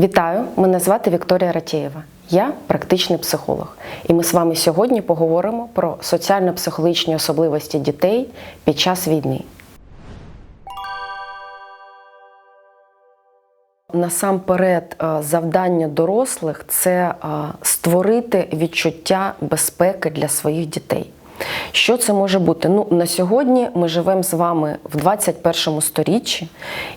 Вітаю! Мене звати Вікторія Ратєєва. Я практичний психолог, і ми з вами сьогодні поговоримо про соціально-психологічні особливості дітей під час війни. Насамперед, е, завдання дорослих це е, створити відчуття безпеки для своїх дітей. Що це може бути? Ну, на сьогодні ми живемо з вами в 21 сторіччі,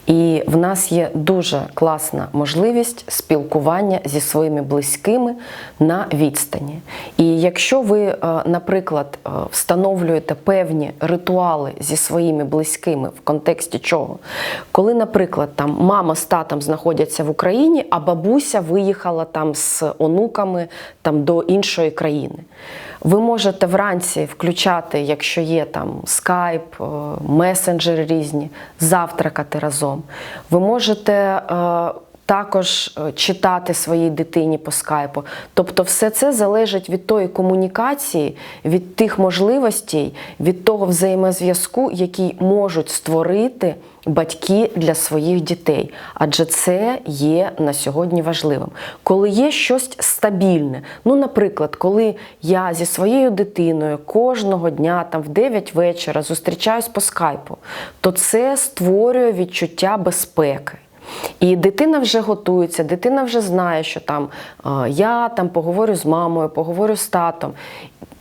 і в нас є дуже класна можливість спілкування зі своїми близькими на відстані. І якщо ви, е, наприклад, е, встановлюєте певні ритуали зі своїми близькими в контексті чого, коли, наприклад, там мама з татом знаходяться в Україні, а бабуся виїхала там з онуками там до іншої країни. Ви можете вранці включати, якщо є там скайп, е, месенджери різні, завтракати разом. Ви можете е, також е, читати своїй дитині по скайпу. Тобто, все це залежить від тої комунікації, від тих можливостей, від того взаємозв'язку, який можуть створити батьки для своїх дітей. Адже це є на сьогодні важливим. Коли є щось стабільне, ну, наприклад, коли я зі своєю дитиною кожного дня, там в 9 вечора зустрічаюсь по скайпу, то це створює відчуття безпеки. І дитина вже готується, дитина вже знає, що там е, я там поговорю з мамою, поговорю з татом.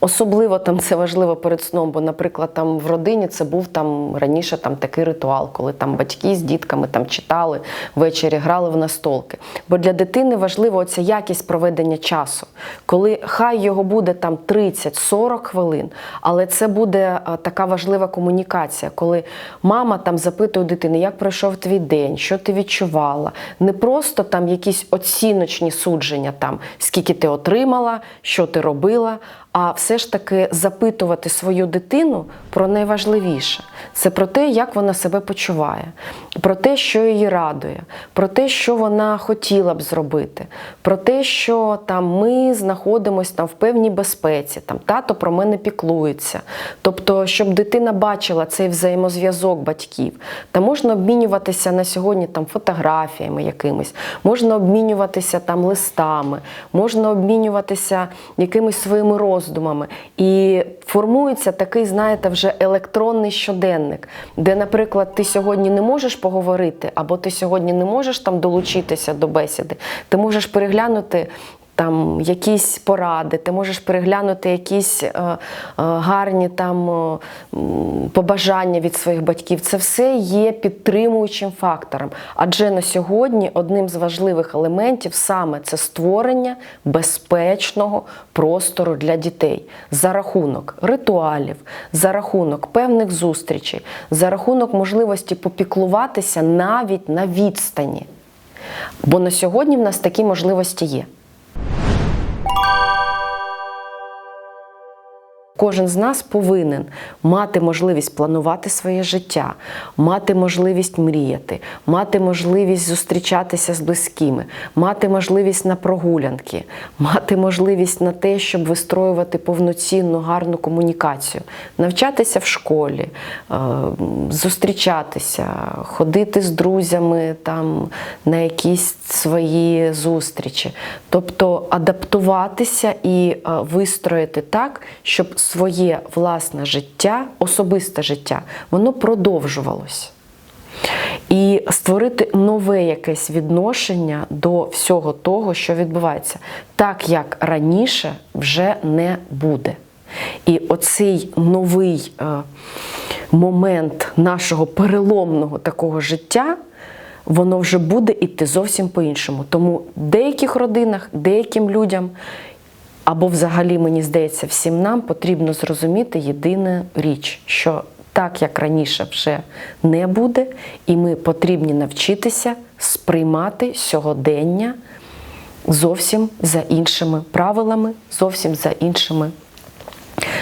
Особливо там це важливо перед сном, бо, наприклад, там в родині це був там раніше там такий ритуал, коли там батьки з дітками там читали ввечері, грали в настолки. Бо для дитини важливо оця якість проведення часу, коли хай його буде там 30-40 хвилин, але це буде а, така важлива комунікація, коли мама там запитує дитини, як пройшов твій день, що ти відчувала. Не просто там якісь оціночні судження, там скільки ти отримала, що ти робила а все ж таки запитувати свою дитину про найважливіше. Це про те, як вона себе почуває, про те, що її радує, про те, що вона хотіла б зробити, про те, що там ми знаходимося там в певній безпеці, там тато про мене піклується. Тобто, щоб дитина бачила цей взаємозв'язок батьків, та можна обмінюватися на сьогодні там фотографіями якимись, можна обмінюватися там листами, можна обмінюватися якимись своїми роздумами. І формується такий, знаєте, вже електронний щоденник, де, наприклад, ти сьогодні не можеш поговорити, або ти сьогодні не можеш там долучитися до бесіди, ти можеш переглянути. Там якісь поради, ти можеш переглянути якісь е, е, гарні там е, побажання від своїх батьків. Це все є підтримуючим фактором. Адже на сьогодні одним з важливих елементів саме це створення безпечного простору для дітей за рахунок ритуалів, за рахунок певних зустрічей, за рахунок можливості попіклуватися навіть на відстані. Бо на сьогодні в нас такі можливості є. Кожен з нас повинен мати можливість планувати своє життя, мати можливість мріяти, мати можливість зустрічатися з близькими, мати можливість на прогулянки, мати можливість на те, щоб вистроювати повноцінну гарну комунікацію, навчатися в школі, е, зустрічатися, ходити з друзями там на якісь свої зустрічі, тобто адаптуватися і е, вистроїти так, щоб своє власне життя, особисте життя, воно продовжувалось. І створити нове якесь відношення до всього того, що відбувається, так як раніше вже не буде. І оцей новий е, момент нашого переломного такого життя, воно вже буде йти зовсім по-іншому. Тому в деяких родинах, деяким людям або взагалі, мені здається, всім нам потрібно зрозуміти єдину річ, що так як раніше вже не буде, і ми потрібні навчитися сприймати сьогодення зовсім за іншими правилами, зовсім за іншими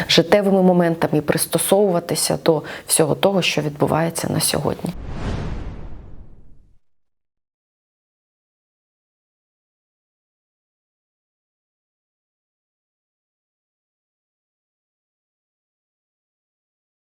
життєвими моментами і пристосовуватися до всього того, що відбувається на сьогодні.